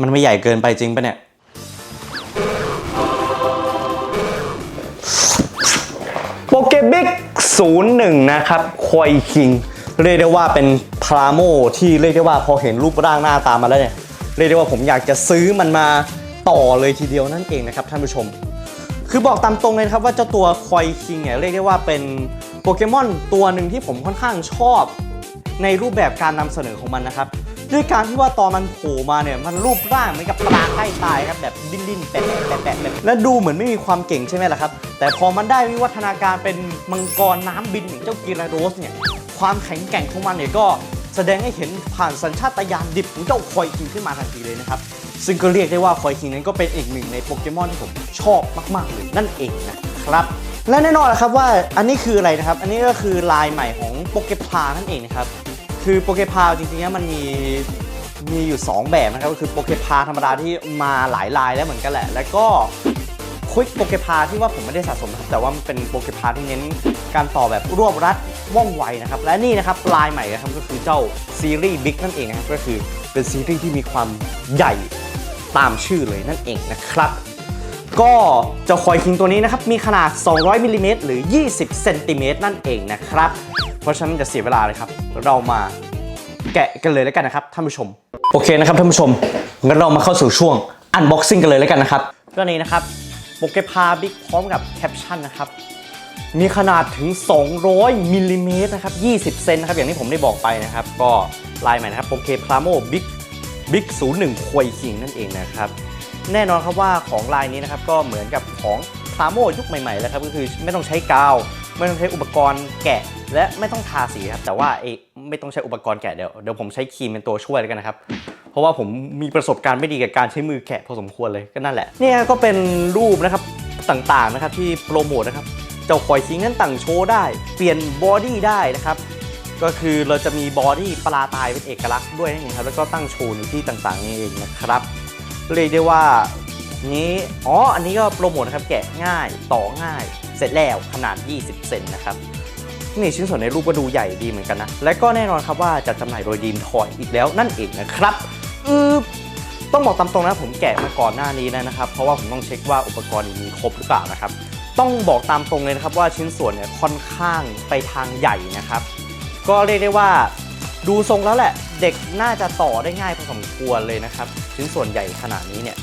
มันไม่ใหญ่เกินไปจริงปะเนี่ย โปเกบิก01 นะครับคอยคิง เรียกได้ว่าเป็นพลาโมที่เรียกได้ว่าพอเห็นรูปร่างหน้าตามาแล้วเนี่ย เรียกได้ว่าผมอยากจะซื้อมันมาต่อเลยทีเดียวนั่นเองนะครับท่านผู้ชม คือบอกตามตรงเลยครับว่าเจ้าตัวคอยคิงเนี่ยเรียกได้ว่าเป็นโปเกมอนตัวหนึ่งที่ผมค่อนข้างชอบในรูปแบบการนำเสนอของมันนะครับ ด้วยการที่ว่าตอนมันโผล่มาเนี่ยมันรูปร่างเหมือนกับปลาใกล้ตายครับแบบดิ้นดิ้นๆแปะแปะแปะแปะและดูเหมือนไม่มีความเก่งใช่ไหมล่ะครับ แต่พอมันได้วิวัฒนาการเป็นมังกรน้ำบินอย่างเจ้ากีราโดสเนี่ยความแข็งแกร่งของมันเนี่ยก็แสดงให้เห็นผ่านสัญชาตญาณดิบของเจ้าคอยคิงขึ้นมาทันทีเลยนะครับ ซึ่งก็เรียกได้ว่าคอยคิงนั้นก็เป็นอีกหนึ่งในโปเกมอนที่ผมชอบมากๆเลยนั่นเองนะครับและแน่นอนนะครับว่าอันนี้คืออะไรนะครับ อันนี้ก็คือลายใหม่ของโปเกพานั่นเองนะครับ คือโปเกพาจริงๆแล้วมันมีมีอยู่ 2 แบบนะครับก็คือโปเกพาธรรมดาที่มาหลายลายแล้วเหมือนกันแหละ แล้วก็ควิกโปเกพาที่ว่าผมไม่ได้สะสมนะครับแต่ว่ามันเป็นโปเกพาที่เน้นการต่อแบบรวบรัดว่องไวนะครับ และนี่นะครับลายใหม่นะครับก็คือเจ้าซีรีส์บิ๊กนั่นเองนะครับก็คือเป็นซีรีส์ที่มีความใหญ่ตามชื่อเลยนั่นเองนะครับ ก็จ้าคอยคิงตัวนี้นะครับ มีขนาด 200มิลลิเมตรหรือ 20เซนติเมตรนั่นเองนะครับ เพราะฉะนั้นจะเสียเวลาเลยครับ เรามาแกะกันเลยแล้วกันนะครับท่านผู้ชม โอเคนะครับท่านผู้ชม งั้นเรามาเข้าสู่ช่วง unboxing กันเลยแล้วกันนะครับก็นี่นะครับโปเกพาบิ๊กพร้อมกับแคปชั่นนะครับมีขนาดถึง 200มิลลิเมตรนะครับ 20 เซนนะครับ อย่างที่ผมได้บอกไปนะครับ ก็ลายใหม่นะครับโปเกพลาโมบิ๊กบิ๊ก01ควยคิงนั่นเองนะครับ แน่นอนครับว่าของลายนี้นะครับก็เหมือนกับของพลาโมยุคใหม่ๆแล้วครับก็คือไม่ต้องใช้กาว ไม่ต้องใช้อุปกรณ์แกะ และไม่ต้องทาสีครับแต่ว่าเอยไม่ต้องใช้อุปกรณ์แกะเดี๋ยวเดี๋ยวผมใช้ครีมเป็นตัวช่วยแล้วกันนะครับเพราะว่าผมมีประสบการณ์ไม่ดีกับการใช้มือแกะพอสมควรเลยก็นั่นแหละเนี่ยก็เป็นรูปนะครับต่างๆนะครับที่โปรโมทนะครับเจ้าคอยคิงนั้นต่างโชว์ได้ เปลี่ยนบอดี้ได้นะครับก็คือเราจะมีบอดี้ปลาตายเป็นเอกลักษณ์ด้วยนั่นเองครับแล้วก็ตั้งโชว์ในที่ต่างๆนี่เองนะครับ เรียกได้ว่านี้อ๋ออันนี้ก็โปรโมทนะครับแกะง่ายต่อง่าย เสร็จแล้วขนาด 20 เซนนะครับนี่ชิ้นส่วนในรูปก็ดูใหญ่ดีเหมือนกันนะ และก็แน่นอนครับว่าจะจำหน่ายโดยดีมทอยอีกแล้วนั่นเองนะครับอือต้องบอกตามตรงนะผมแกะมาก่อนหน้านี้แล้วนะครับ เพราะว่าผมต้องเช็คว่าอุปกรณ์มีครบหรือเปล่านะครับ ต้องบอกตามตรงเลยนะครับว่าชิ้นส่วนเนี่ยค่อนข้างไปทางใหญ่นะครับ ก็เรียกได้ว่า ดูทรงแล้วแหละ เด็กน่าจะต่อได้ง่ายพอสมควรเลยนะครับ ชิ้นส่วนใหญ่ขนาดนี้เนี่ย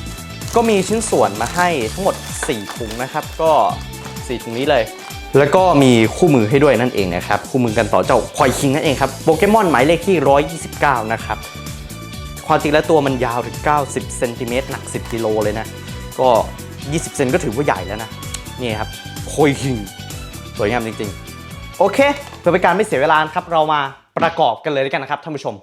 ก็มีชิ้นส่วนมาให้ทั้งหมด 4 ถุงนะครับ ก็ 4 ถุงนี้เลย แล้วก็มีคู่มือให้ด้วยนั่นเองนะครับ คู่มือกันต่อเจ้าควายคิงนั่นเองครับ โปเกมอนหมายเลขที่ 129 นะครับ ความจริงแล้วตัวมันยาวถึง 90 เซนติเมตรหนัก 10 กิโลเลยนะ ก็ 20 เซนก็ถือว่าใหญ่แล้วนะ นี่ครับโคยคิง สวยงามจริงๆ โอเค เพื่อเป็นการไม่เสียเวลาครับ เรามาประกอบกันเลยด้วยกันนะครับท่านผู้ชม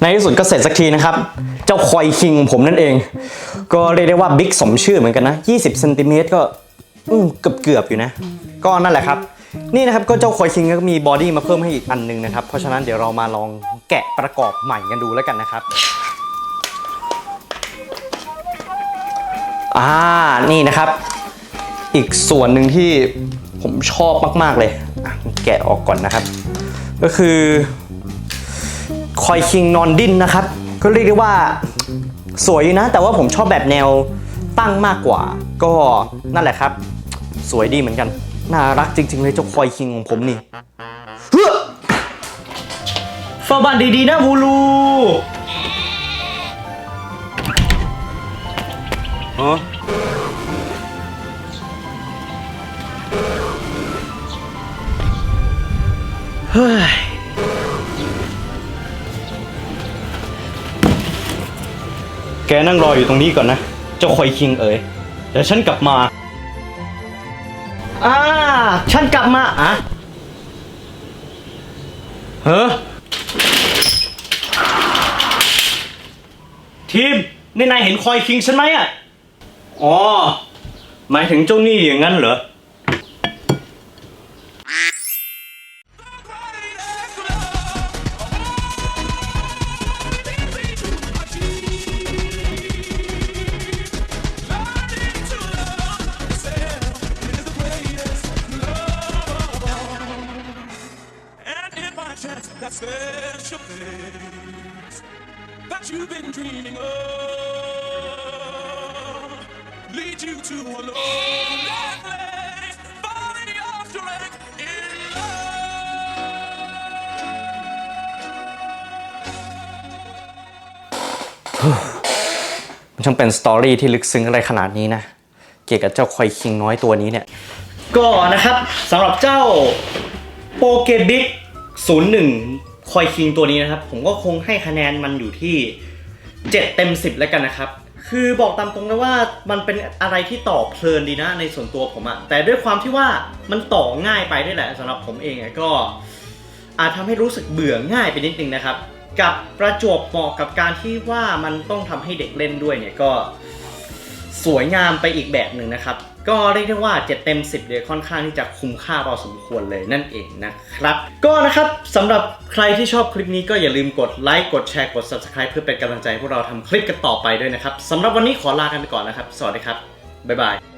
ในที่สุดก็เสร็จสักทีนะครับ เจ้าคอยคิงของผมนั่นเอง ก็เรียกได้ว่าบิ๊กสมชื่อเหมือนกันนะ 20เซนติเมตรก็เกือบเกือบๆอยู่นะ ก็นั่นแหละครับ นี่นะครับก็เจ้าคอยคิงก็มีบอดี้มาเพิ่มให้อีกอันหนึงนะครับ เพราะฉะนั้นเดี๋ยวเรามาลองแกะประกอบใหม่กันดูแล้วกันนะครับอ่านี่นะครับ อีกส่วนหนึ่งที่ผมชอบมาก ๆ เลยแกะออกก่อนนะครับ ก็คือคอยคิงนอนดิ้นนะครับ ก็เรียกได้ว่าสวยอยู่นะ แต่ว่าผมชอบแบบแนวตั้งมากกว่า ก็นั่นแหละครับ สวยดีเหมือนกัน น่ารักจริง ๆ เลยเจ้าคอยคิงของผมนี่เฮ้อเฝ้าบ้านดีๆนะวูลูฮะ ฮ้ยแกนั่งรออยู่ตรงนี้ก่อนนะ เจ้าคอยคิงเอ๋ยเดี๋ยวฉันกลับมา อ่า ฉันกลับมาอะเฮ้อทีมนี่นายเห็นคอยคิงฉันไหมอะ อ๋อ หมายถึงเจ้าหนี้อย่างนั้นเหรอ that you've been dreaming of lead you to a lonely place, finding your strength in love. มันช่างเป็นสตอรี่ที่ลึกซึ้งอะไรขนาดนี้นะ เกี่ยวกับเจ้าคอยคิงน้อยตัวนี้เนี่ย ก็นะครับสำหรับเจ้าโปเกบิก01 คอยคิงตัวนี้นะครับ ผมก็คงให้คะแนนมันอยู่ที่ 7 เต็ม 10 แล้วกันนะครับ คือบอกตามตรงนะว่ามันเป็นอะไรที่ต่อเพลินดีนะในส่วนตัวผมอะแต่ด้วยความที่ว่ามันต่อง่ายไปด้วยแหละสำหรับผมเองก็อาจทำให้รู้สึกเบื่อง่ายไปนิดนึงนะครับ กับประจวบเหมาะกับการที่ว่ามันต้องทำให้เด็กเล่นด้วยเนี่ยก็สวยงามไปอีกแบบหนึ่งนะครับ ก็เรียกได้ว่าเจ็ดเต็ม 10เลยค่อนข้างที่จะคุ้มค่าพอสมควรเลยนั่นเองนะครับ ก็นะครับสำหรับใครที่ชอบคลิปนี้ก็อย่าลืมกดไลค์กดแชร์กด subscribe เพื่อเป็นกำลังใจให้พวกเราทำคลิปกันต่อไปด้วยนะครับสำหรับวันนี้ขอลากันไปก่อนนะครับ สวัสดีครับบ๊ายบาย